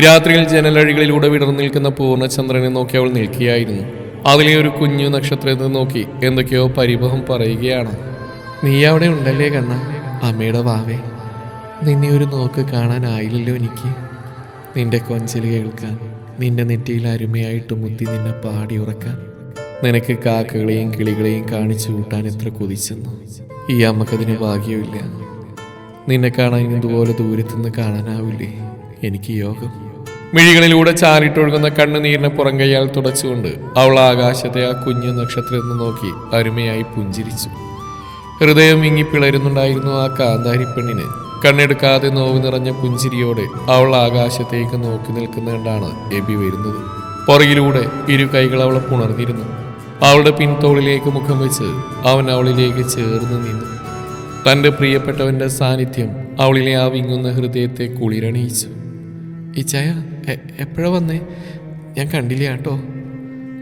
രാത്രിയിൽ ജനലഴികളിലൂടെ വിടർന്നു നിൽക്കുന്ന പൂർണചന്ദ്രനെ നോക്കി അവൾ നിൽക്കുകയായിരുന്നു. അതിലെ ഒരു കുഞ്ഞു നക്ഷത്രത്തെ നോക്കി എന്തൊക്കെയോ പരിഭവം പറയുകയാണ്. നീ അവിടെ ഉണ്ടല്ലേ കണ്ണ? അമ്മയുടെ വാവേ നിന്നെ ഒരു നോക്ക് കാണാനായില്ലല്ലോ എനിക്ക്. നിന്റെ കൊഞ്ചൽ കേൾക്കാൻ നിന്റെ നെറ്റിയിൽ അരുമയായിട്ട് മുത്തി നിന്നെ പാടി ഉറക്കാൻ. നിനക്ക് കാക്കകളെയും കിളികളെയും കാണിച്ചു കൂട്ടാൻ എത്ര കൊതിച്ചെന്നു. ഈ അമ്മക്കതിന് ഭാഗ്യമില്ല. നിന്നെ കാണാൻ ഇതുപോലെ ദൂരത്തുനിന്ന് കാണാനാവില്ലേ? എനിക്ക് യോഗം. മിഴികളിലൂടെ ചാരിട്ടൊഴുകുന്ന കണ്ണുനീരിനെ പുറം കൈയാൽ തുടച്ചുകൊണ്ട് അവൾ ആകാശത്തെ ആ കുഞ്ഞു നക്ഷത്രത്തെ നോക്കി അരുമയായി പുഞ്ചിരിച്ചു. ഹൃദയം ഇങ്ങി പിളരുന്നുണ്ടായിരുന്നു ആ കാന്താരി പെണ്ണിന് കണ്ണെടുക്കാതെ നോവ് നിറഞ്ഞ പുഞ്ചിരിയോടെ അവൾ ആകാശത്തേക്ക് നോക്കി നിൽക്കുന്നതുകൊണ്ടാണ് എബി വരുന്നത്. പുറകിലൂടെ ഇരു കൈകൾ അവളെ പുണർന്നിരുന്നു. അവളുടെ പിൻതോളിലേക്ക് മുഖം വെച്ച് അവൻ അവളിലേക്ക് ചേർന്ന് നിന്നു. തന്റെ പ്രിയപ്പെട്ടവന്റെ സാന്നിധ്യം അവളിലെ ആ വിങ്ങുന്ന ഹൃദയത്തെ കുളിരണിയിച്ചു. ഇച്ചായ എപ്പോഴാ വന്നേ? ഞാൻ കണ്ടില്ല കേട്ടോ.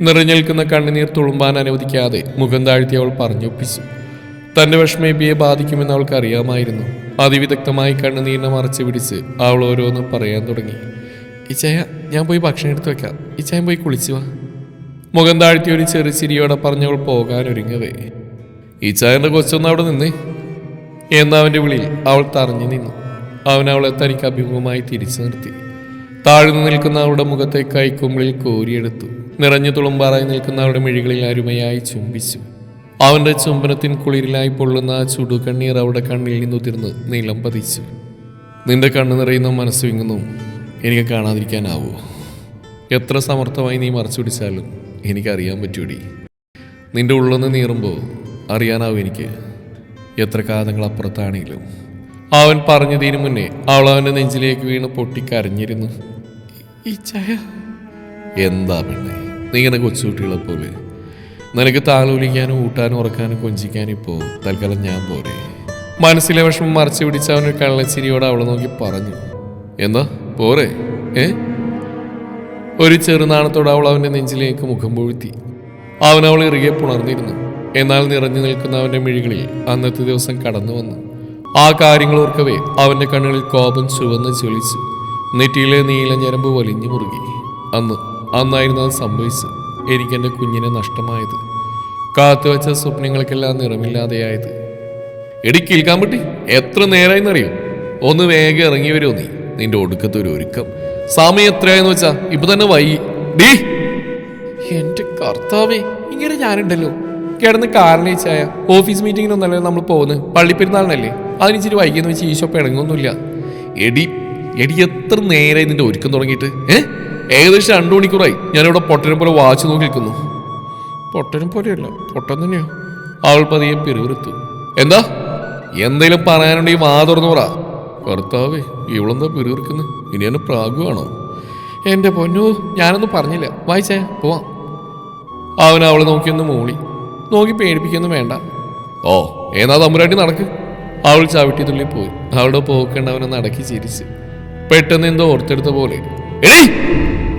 നിറഞ്ഞേൽക്കുന്ന കണ്ണുനീർ തുളുമ്പാൻ അനുവദിക്കാതെ മുഖം താഴ്ത്തി അവൾ പറഞ്ഞൊപ്പിച്ചു. തന്റെ വിഷമേബിയെ ബാധിക്കുമെന്ന് അവൾക്ക് അറിയാമായിരുന്നു. അതിവിദഗ്ധമായി കണ്ണുനീരിനെ മറച്ചു പിടിച്ച് അവൾ ഓരോന്നും പറയാൻ തുടങ്ങി. ഇച്ചായ ഞാൻ പോയി ഭക്ഷണം എടുത്തു വെക്കാം. ഇച്ചായൻ പോയി കുളിച്ചു വാ. മുഖം താഴ്ത്തി ഒരു ചെറു ചിരിയോടെ പറഞ്ഞവൾ പോകാൻ ഒരുങ്ങവേ. ഇച്ചായന്റെ കൊച്ചൊന്ന് അവിടെ നിന്നേ. എന്നവന്റെ വിളിയിൽ അവൾ തറഞ്ഞു നിന്നു. അവൻ അവളെ തനിക്ക് അഭിമുഖമായി തിരിച്ചു നിർത്തി. താഴ്ന്നു നിൽക്കുന്ന അവളുടെ മുഖത്തെ കൈക്കുമ്പിളിൽ കോരിയെടുത്തു. നിറഞ്ഞു തുളുമ്പാറായി നിൽക്കുന്ന അവളുടെ മിഴികളിൽ അരുമയായി ചുംബിച്ചു. അവന്റെ ചുംബനത്തിൻ കുളിരിലായി പൊള്ളുന്ന ആ ചുടുകണ്ണീർ അവളുടെ കണ്ണിൽ നിന്നുതിർന്ന് നീളം പതിച്ചു. നിന്റെ കണ്ണു നിറയുന്ന മനസ്സ് വിങ്ങുന്നു. എനിക്ക് കാണാതിരിക്കാനാവോ. എത്ര സമർത്ഥമായി നീ മറച്ചു പിടിച്ചാലും എനിക്കറിയാൻ പറ്റൂടി. നിന്റെ ഉള്ളൊന്ന് നീറുമ്പോൾ അറിയാനാവും എനിക്ക്. എത്ര കാലങ്ങൾ അപ്പുറത്താണെങ്കിലും അവൻ പറഞ്ഞതിന് മുന്നേ അവൾ അവന്റെ നെഞ്ചിലേക്ക് വീണ് പൊട്ടിക്കരഞ്ഞിരുന്നു. ഈ ചായ? എന്താ പെണ്ണെ നീ ഇങ്ങനെ കൊച്ചുകുട്ടികളെ പോലെ. നിനക്ക് താലോലിക്കാനും ഊട്ടാനും ഉറക്കാനും കൊഞ്ചിക്കാനും ഇപ്പോ തൽക്കാലം ഞാൻ പോരെ. മനസ്സിലെ വിഷമം മറച്ചു പിടിച്ച അവനൊരു കള്ളച്ചിരിയോടെ അവളെ നോക്കി പറഞ്ഞു. എന്താ? പോരെ? ഏ? ഒരു ചെറുനാണത്തോടെ അവൾ അവന്റെ നെഞ്ചിലേക്ക് മുഖം പൊഴുത്തി. അവൻ അവൾ ഇറുകെ പുണർന്നിരുന്നു. എന്നാൽ നിറഞ്ഞു നിൽക്കുന്ന അവന്റെ മിഴികളിൽ അന്നത്തെ ദിവസം കടന്നു വന്നു ആ കാര്യങ്ങൾ ഓർക്കവേ അവന്റെ കണ്ണുകളിൽ കോപം ചുവന്ന് ചൊളിച്ചു നെറ്റിയിലെ നീല ഞരമ്പ് വലിഞ്ഞു മുറുകി. അന്ന് അന്നായിരുന്നു അത് സംഭവിച്ചത്. എനിക്കെന്റെ കുഞ്ഞിനെ നഷ്ടമായത്. കാത്തുവച്ച സ്വപ്നങ്ങൾക്കെല്ലാം നിറമില്ലാതെയായത്. എടി കേൾക്കാൻ പറ്റി? എത്ര നേരമായിന്നറിയോ ഒന്ന് വേഗം ഇറങ്ങി വരുമോ നീ? നിന്റെ ഒടുക്കത്തെ ഒരു ഒരുക്കം. സമയം എത്രയായെന്ന് വെച്ചാ ഇപ്പൊ തന്നെ വൈകി. ഡീ! എന്റെ കർത്താവേ ഇങ്ങനെ ഞാനുണ്ടല്ലോ. കിടന്ന് ചായ ഓഫീസ് മീറ്റിങ്ങിനൊന്നല്ലേ നമ്മൾ പോകുന്നത്. പള്ളിപ്പെരുന്നാളിനല്ലേ? അതിന് ഇച്ചിരി വൈകിയെന്ന് വെച്ച് ഈശോ പിണങ്ങൊന്നുമില്ല എടി എടി എത്ര നേരെ ഇതിന്റെ ഒരുക്കം തുടങ്ങിയിട്ട്? ഏ? ഏകദേശം രണ്ടു മണിക്കൂറായി. ഞാനിവിടെ പൊട്ടനെ പോലെ വാച്ച് നോക്കി നിൽക്കുന്നു. പൊട്ടനും പോലെയല്ല പൊട്ടൻ തന്നെയോ. അവൾ പതിയെ പിറുവിറുത്തു എന്താ? എന്തെങ്കിലും പറയാനുണ്ടെങ്കിൽ വാ തുറന്നു പറ. കർത്താവേ ഇവളെന്താ പിറുവിറുക്കുന്നത് ഇനി എന്നെ പ്രാഗുവാണോ എന്റെ പൊന്നു ഞാനൊന്നും പറഞ്ഞില്ല. വായിച്ചേ പോവാം. അവൻ അവളെ നോക്കിയൊന്ന് മൂളി. നോക്കി പേടിപ്പിക്കൊന്നും വേണ്ട. ഓ ഏതാ തമ്പുരാട്ടി നടക്ക്. അവൾ ചവിട്ടി തുള്ളി പോയി. അവളുടെ പോക്കണ്ട അവനെ നടക്കി ചിരിച്ച്. പെട്ടെന്ന് എന്തോ ഓർത്തെടുത്ത പോലെ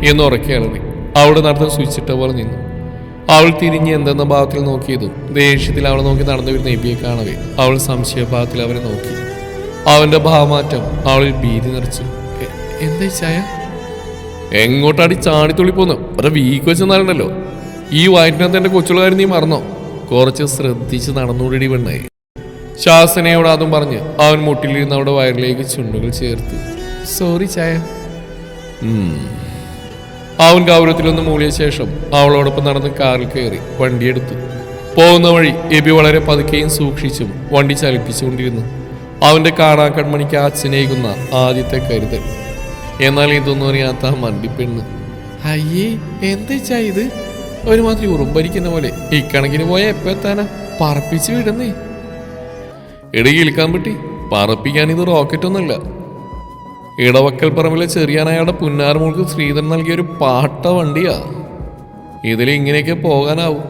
എന്ന് ഉറക്കി ഇളറി അവളുടെ നടത്തം സ്വിച്ചിട്ട പോലെ നിന്നു. അവൾ തിരിഞ്ഞ് എന്തെന്ന ഭാഗത്തിൽ നോക്കിയതും ദേഷ്യത്തിൽ അവളെ നോക്കി നടന്നു വരുന്ന എബിയെ കാണവേ. അവൾ സംശയഭാവത്തിൽ അവരെ നോക്കി. അവന്റെ ഭാവമാറ്റം അവളിൽ ഭീതി നിറച്ചു. "എ- എന്താ ചായ? എങ്ങോട്ടാടി ചാടിത്തുള്ളി പോന്നു? ഒരു വീക്ക് വെച്ചെന്നാലുണ്ടല്ലോ ഈ വയറ്റിനകത്ത് എന്റെ കൊച്ചുള്ളകാരൻ നീ മറന്നോ? കുറച്ച് ശ്രദ്ധിച്ച് നടന്നുകൂടി പെണ്ണേ. ശാസനയോട് അതും പറഞ്ഞ് അവൻ മുട്ടിലിരുന്ന് അവിടെ വയറിലേക്ക് ചുണ്ടുകൾ ചേർത്ത്. സോറി ചായ. അവൻ ഗൗരവത്തിലൊന്ന് മൂളിയ ശേഷം അവളോടൊപ്പം നടന്ന് കാറിൽ കയറി വണ്ടിയെടുത്തു. പോകുന്ന വഴി എബി വളരെ പതുക്കെയും സൂക്ഷിച്ചും വണ്ടി ചലിപ്പിച്ചുകൊണ്ടിരുന്നു. അവന്റെ കാണാൻ കൺമണിക്ക് അച്ഛനേകുന്ന ആദ്യത്തെ കരുതൽ. എന്നാൽ ഇതൊന്നും അറിയാത്ത ആ മണ്ടിപ്പെണ്ണ് അയ്യേ എന്താ ഇത്? ഒരുമാതിരി ഉറുമ്പരിക്കുന്ന പോലെ. ഇക്കണക്കിന് പോയാൽ എപ്പോ എത്താനാ? പറപ്പിച്ച് വിടുന്നേ. ഇടയിൽ ഇൽക്കാൻ പറ്റി പറപ്പിക്കാൻ ഇത് റോക്കറ്റ് ഒന്നുമല്ല. ഇടവക്കൽ പറമ്പിലെ ചെറിയാനയാളുടെ പുന്നാരമോൾക്ക് ശ്രീധരൻ നൽകിയ ഒരു പാട്ട വണ്ടിയാ. ഇതിൽ ഇങ്ങനെയൊക്കെ പോകാനാവും.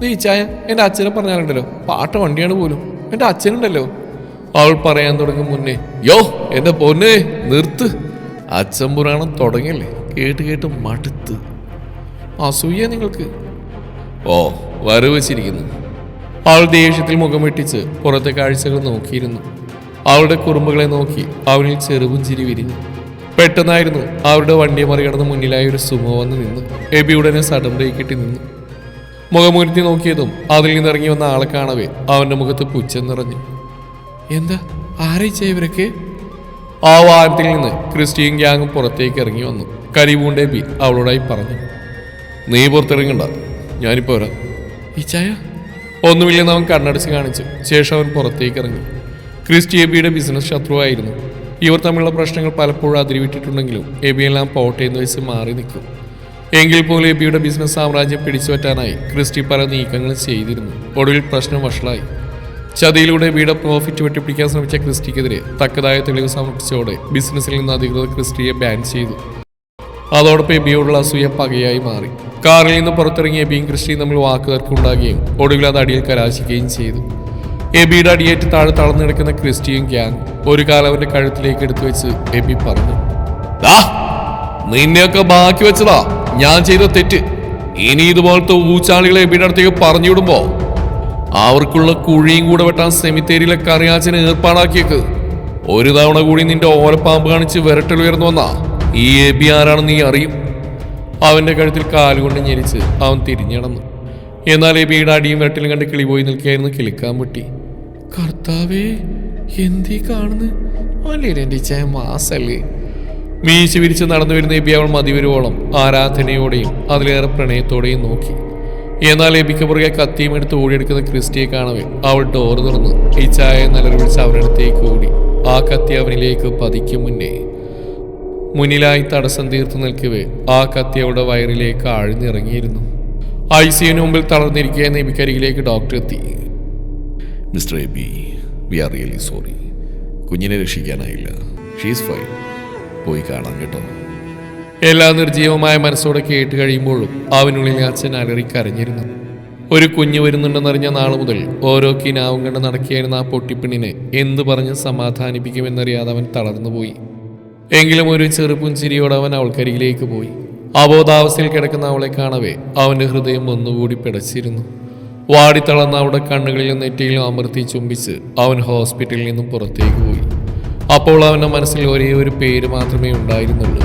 നീ ചായ എന്റെ അച്ഛനെ പറഞ്ഞാലുണ്ടല്ലോ പാട്ട വണ്ടിയാണ് പോലും. എന്റെ അച്ഛനുണ്ടല്ലോ. അവൾ പറയാൻ തുടങ്ങും മുന്നേ യോ എന്റെ പൊന്നെ നിർത്ത്. അച്ഛൻ പുരാണം തുടങ്ങിയല്ലേ? കേട്ട് കേട്ട് മടുത്ത്. അസൂയ നിങ്ങൾക്ക്. ഓ വരവ് വെച്ചിരിക്കുന്നു. അവൾ ദേഷ്യത്തിൽ മുഖം വെട്ടിച്ച് പുറത്തെ കാഴ്ചകൾ നോക്കിയിരുന്നു. അവളുടെ കുറുമ്പുകളെ നോക്കി അവനിൽ ചെറുപുഞ്ചിരി വിരിഞ്ഞു. പെട്ടെന്നായിരുന്നു അവരുടെ വണ്ടിയെ മറികടന്ന് മുന്നിലായി ഒരു സുമോ വന്ന് നിന്നു. എബി ഉടനെ സഡൻ ബ്രേക്കിട്ട് നിന്നു. മുഖമുരുത്തി നോക്കിയതും അതിൽ നിന്നിറങ്ങി വന്ന ആളെ കാണവേ അവന്റെ മുഖത്ത് പുച്ഛം നിറഞ്ഞു. എന്താ? ആരയിച്ച ഇവരൊക്കെ? ആ വാഹനത്തിൽ നിന്ന് ക്രിസ്ത്യൻ ഗ്യാങ്ങും പുറത്തേക്ക് ഇറങ്ങി വന്നു. കരിവൂണ്ട് എബി അവളോടായി പറഞ്ഞു. നീ പുറത്തിറങ്ങണ്ട. ഞാനിപ്പോ വരാം. ഈ ചായ? ഒന്നുമില്ലെന്ന് അവൻ കണ്ണടച്ച് കാണിച്ചു. ശേഷം അവൻ പുറത്തേക്ക് ഇറങ്ങി. ക്രിസ്റ്റി എബിയുടെ ബിസിനസ് ശത്രുവായിരുന്നു. ഇവർ തമ്മിലുള്ള പ്രശ്നങ്ങൾ പലപ്പോഴും അതിരിവിട്ടിട്ടുണ്ടെങ്കിലും എബിയെല്ലാം പോട്ടെ എന്ന് വെച്ച് മാറി നിൽക്കും. എങ്കിൽ പോലും എബിയുടെ ബിസിനസ് സാമ്രാജ്യം പിടിച്ചുപറ്റാനായി ക്രിസ്റ്റി പല നീക്കങ്ങളും ചെയ്തിരുന്നു. ഒടുവിൽ പ്രശ്നം വഷളായി. ചതിയിലൂടെ എബിയുടെ പ്രോഫിറ്റ് വെട്ടിപ്പിടിക്കാൻ ശ്രമിച്ച ക്രിസ്റ്റിക്കെതിരെ തക്കതായ തെളിവ് സമർപ്പിച്ചതോടെ ബിസിനസ്സിൽ നിന്ന് അധികൃതർ ക്രിസ്റ്റിയെ ബാൻ ചെയ്തു. അതോടൊപ്പം എബിയോടുള്ള അസൂയ പകയായി മാറി. കാറിൽ നിന്ന് പുറത്തിറങ്ങിയ എബിയും ക്രിസ്റ്റിയും തമ്മിൽ വാക്കുകൾക്കുണ്ടാകുകയും ഒടുവിൽ അത് അടിയിൽ കലാശിക്കുകയും ചെയ്തു. എബിയുടെ അടിയേറ്റ് താഴെ തളർന്നു കിടക്കുന്ന ക്രിസ്റ്റിയും ഗ്യാങ് ഒരു കാലം അവന്റെ കഴുത്തിലേക്ക് എടുത്തു വെച്ച് എബി പറഞ്ഞു "ദാ, നിന്നെയൊക്കെ ബാക്കി വെച്ചതാ. ഞാൻ ചെയ്ത തെറ്റ്. ഇനി ഇതുപോലത്തെ ഊച്ചാളികളെ എബിയുടെ അടുത്തേക്ക് പറഞ്ഞു വിടുമ്പോ അവർക്കുള്ള കുഴിയും കൂടെ വെട്ടാൻ സെമിത്തേരിയിലെ കറിയാച്ചനെ ഏർപ്പാടാക്കിയേക്ക്. ഒരു തവണ കൂടി നിന്റെ ഓലപ്പാമ്പ് കാണിച്ച് വിരട്ടൽ ഉയർന്നു വന്നാ ഈ എ ബി ആരാണെന്ന് നീ അറിയും? അവന്റെ കഴുത്തിൽ കാലുകൊണ്ട് ഞെരിച്ച് അവൻ തിരിഞ്ഞടന്നു എന്നാൽ എ ബിയുടെ അടിയും വെട്ടിലും കണ്ട് കിളി പോയി കിളിക്കാൻ പറ്റി കർത്താവേ എന്തീ കാണുന്നു? അല്ലേ ചായ മാസല്ലേ. മീശ വിരിച്ച് നടന്നു വരുന്ന എബി അവൾ മതിവരുവോളം ആരാധനയോടെയും അതിലേറെ പ്രണയത്തോടെയും നോക്കി. എന്നാൽ എബിക്ക് പുറകെ കത്തിയും എടുത്ത് ഓടിയെടുക്കുന്ന ക്രിസ്റ്റിയെ കാണവേ അവൾ ഡോർ തുറന്ന്. ഈ ചായ നല്ല വിളിച്ച് അവനടുത്തേക്ക് ഓടി ആ കത്തി അവനിലേക്ക് പതിക്കും മുന്നേ മുന്നിലായി തടസ്സം തീർത്തു നിൽക്കവേ. ആ കത്തി അവളുടെ വയറിലേക്ക് ആഴ്ന്നിറങ്ങിയിരുന്നു. ഐ സിയുന് മുമ്പിൽ തളർന്നിരിക്കുക നെബിക്കരികിലേക്ക് ഡോക്ടർ എത്തി. Mister A B we are really sorry. കുഞ്ഞിനെ രക്ഷിക്കാനായില്ല. She's fine. പോയി കാണാം കേട്ടോ. എല്ലാ നിർജീവമായ മനസ്സോടെ കേട്ട് കഴിയുമ്പോഴും അവനുള്ളിൽ അച്ഛൻ അലറി കരഞ്ഞിരുന്നു. ഒരു കുഞ്ഞ് വരുന്നുണ്ടെന്നറിഞ്ഞ നാൾ മുതൽ ഓരോ കിനാവും കണ്ട് നടക്കിയായിരുന്ന ആ പൊട്ടിപ്പിണ്ണിനെ എന്തു പറഞ്ഞ് സമാധാനിപ്പിക്കുമെന്നറിയാതെ അവൻ തളർന്നുപോയി. എങ്കിലും ഒരു ചെറുപുഞ്ചിരിയോടെ അവൻ അവൾക്കരികിലേക്ക് പോയി. അബോധാവസ്ഥയിൽ കിടക്കുന്ന അവളെ കാണവേ അവന്റെ ഹൃദയം ഒന്നുകൂടി പിടച്ചിരുന്നു. വാടിത്തളർന്ന അവളുടെ കണ്ണുകളിലും നെറ്റിയിലും അമർത്തി ചുംബിച്ച് അവൻ ഹോസ്പിറ്റലിൽ നിന്നും പുറത്തേക്ക് പോയി. അപ്പോൾ അവന്റെ മനസ്സിൽ ഒരേ ഒരു പേര് മാത്രമേ ഉണ്ടായിരുന്നുള്ളൂ.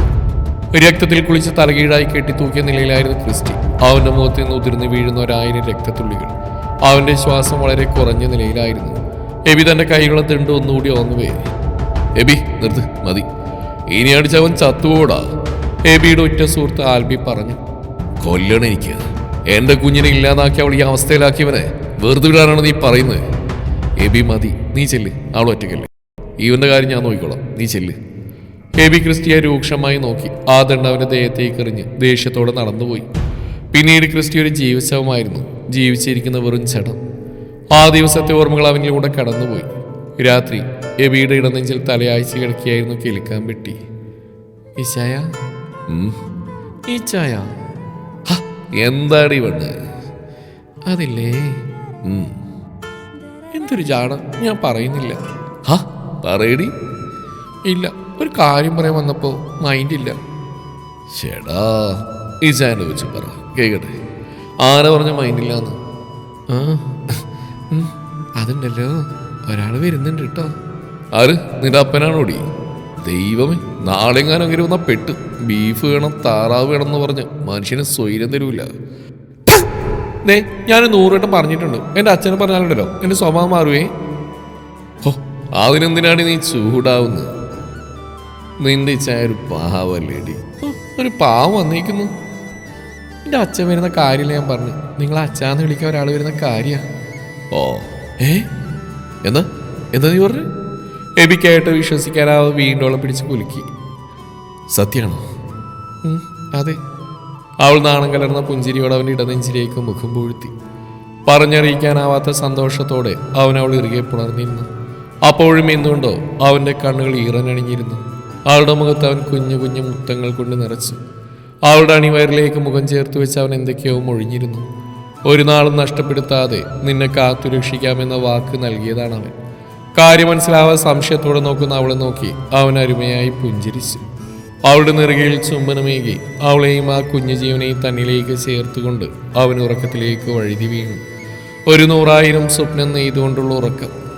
രക്തത്തിൽ കുളിച്ച് തലകീഴായി കെട്ടിത്തൂക്കിയ നിലയിലായിരുന്നു ക്രിസ്റ്റി. അവന്റെ മുഖത്ത് നിന്ന് ഉതിർന്നു വീഴുന്ന ഒരായിരം രക്തത്തുള്ളികൾ. അവന്റെ ശ്വാസം വളരെ കുറഞ്ഞ നിലയിലായിരുന്നു. എബി തന്റെ കൈകളെ തിണ്ട് ഒന്നുകൂടി ഓന്നുവേ എബി നിർത്ത് മതി. ഇനി അടിച്ചവൻ ചത്തുവോടാ? എബിയുടെ ഒറ്റ സുഹൃത്ത് ആൽബി പറഞ്ഞു കൊല്ലണം എനിക്ക്. എന്റെ കുഞ്ഞിനെ ഇല്ലാതാക്കി അവൾ ഈ അവസ്ഥയിലാക്കിയവനെ വെറുതെ വിടാനാണ് നീ പറയുന്നത്. എബി മതി നീ ചെല്ല് അവൾ ഒറ്റയ്ക്കല്ലേ. ഇവന്റെ കാര്യം ഞാൻ നോക്കിക്കോളാം നീ ചെല്ല്. എബി ക്രിസ്റ്റിയെ രൂക്ഷമായി നോക്കി. ആ ദണ്ഡ് അവന്റെ ദേഹത്തേക്ക് എറിഞ്ഞ് ദേഷ്യത്തോടെ നടന്നുപോയി. പിന്നീട് ക്രിസ്റ്റി ഒരു ജീവിച്ചവമായിരുന്നു. ജീവിച്ചിരിക്കുന്ന വെറും ചടം ആ ദിവസത്തെ ഓർമ്മകൾ അവനിലൂടെ കടന്നുപോയി. രാത്രി എബിയുടെ ഇടനെഞ്ചിൽ തലയാഴ്ച കിടക്കിയായിരുന്നു കേൾക്കാൻ പെട്ടി. ഈശായ ഈച്ചായ എന്താടി വണ്ണ് അതില്ലേ. എന്തൊരു ജാട? ഞാൻ പറയുന്നില്ല. ഹാ പറയടി. ഇല്ല ഒരു കാര്യം പറയാൻ വന്നപ്പോ മൈൻഡ് ഇല്ല ചേടാ ഈ ചാനൽ വെച്ച് പറ കേക്കട്ടെ. ആരെ പറഞ്ഞ മൈൻഡ് ഇല്ലാന്ന് ആ അതുണ്ടല്ലോ. ഒരാൾ വരുന്നുണ്ട് കേട്ടോ ആര്? നിന്റെ അപ്പനാണോടി? ദൈവമേ നാളെങ്ങാനും അങ്ങനെ വന്നാൽ പെട്ട്. ബീഫ് വേണം താറാവ് വേണം എന്ന് പറഞ്ഞ് മനുഷ്യന് സ്വൈരം തരൂല. നേ ഞാൻ നൂറുവട്ടം പറഞ്ഞിട്ടുണ്ട്. എന്റെ അച്ഛനെ പറഞ്ഞാലുണ്ടല്ലോ എന്റെ സ്വഭാവം മാറുവേ. ഓ അതിനെന്തിനാണ് നീ ചൂടാവുന്നത്? നിന്റെ ഇച്ഛായ ഒരു പാവല്ലേടി. ഒരു പാവം വന്നേക്കുന്നു. എന്റെ അച്ഛൻ വരുന്ന കാര്യമില്ല ഞാൻ പറഞ്ഞു. നിങ്ങൾ അച്ഛാന്ന് വിളിക്കാൻ ഒരാൾ വരുന്ന കാര്യമാണ് ഓ ഏ? എന്താ എന്താ നീ പറഞ്ഞു? എബിക്കായിട്ട് വിശ്വസിക്കാനാവാതെ വീണ്ടോളം പിടിച്ച് കുലുക്കി. സത്യാണോ? അതെ. അവൾ നാണം കലർന്ന പുഞ്ചിരിയോടെ അവന്റെ ഇടനെഞ്ചിലേക്ക് മുഖം പൂഴ്ത്തി. പറഞ്ഞറിയിക്കാനാവാത്ത സന്തോഷത്തോടെ അവൻ അവൾ ഇറുകെ പുണർന്നിരുന്നു. അപ്പോഴും എന്തുകൊണ്ടോ അവന്റെ കണ്ണുകൾ ഈറനണിഞ്ഞിരുന്നു. അവളുടെ മുഖത്ത് അവൻ കുഞ്ഞു കുഞ്ഞു മുത്തങ്ങൾ കൊണ്ട് നിറച്ചു. അവളുടെ അണിവയറിലേക്ക് മുഖം ചേർത്ത് വെച്ച് അവൻ എന്തൊക്കെയോ മൊഴിഞ്ഞിരുന്നു. ഒരു നാളും നഷ്ടപ്പെടുത്താതെ നിന്നെ കാത്തുരക്ഷിക്കാമെന്ന വാക്ക് നൽകിയതാണ് അവൻ കാര്യം മനസ്സിലാവാൻ സംശയത്തോടെ നോക്കുന്ന അവളെ നോക്കി അവൻ അരുമയായി പുഞ്ചിരിച്ചു. അവളുടെ നെറുകയിൽ ചുംബനമേകി അവളെയും ആ കുഞ്ഞു ജീവനെയും തന്നിലേക്ക് ചേർത്തുകൊണ്ട് അവൻ ഉറക്കത്തിലേക്ക് വഴുതി വീണു. ഒരു നൂറായിരം സ്വപ്നം നെയ്തുകൊണ്ടുള്ള ഉറക്കം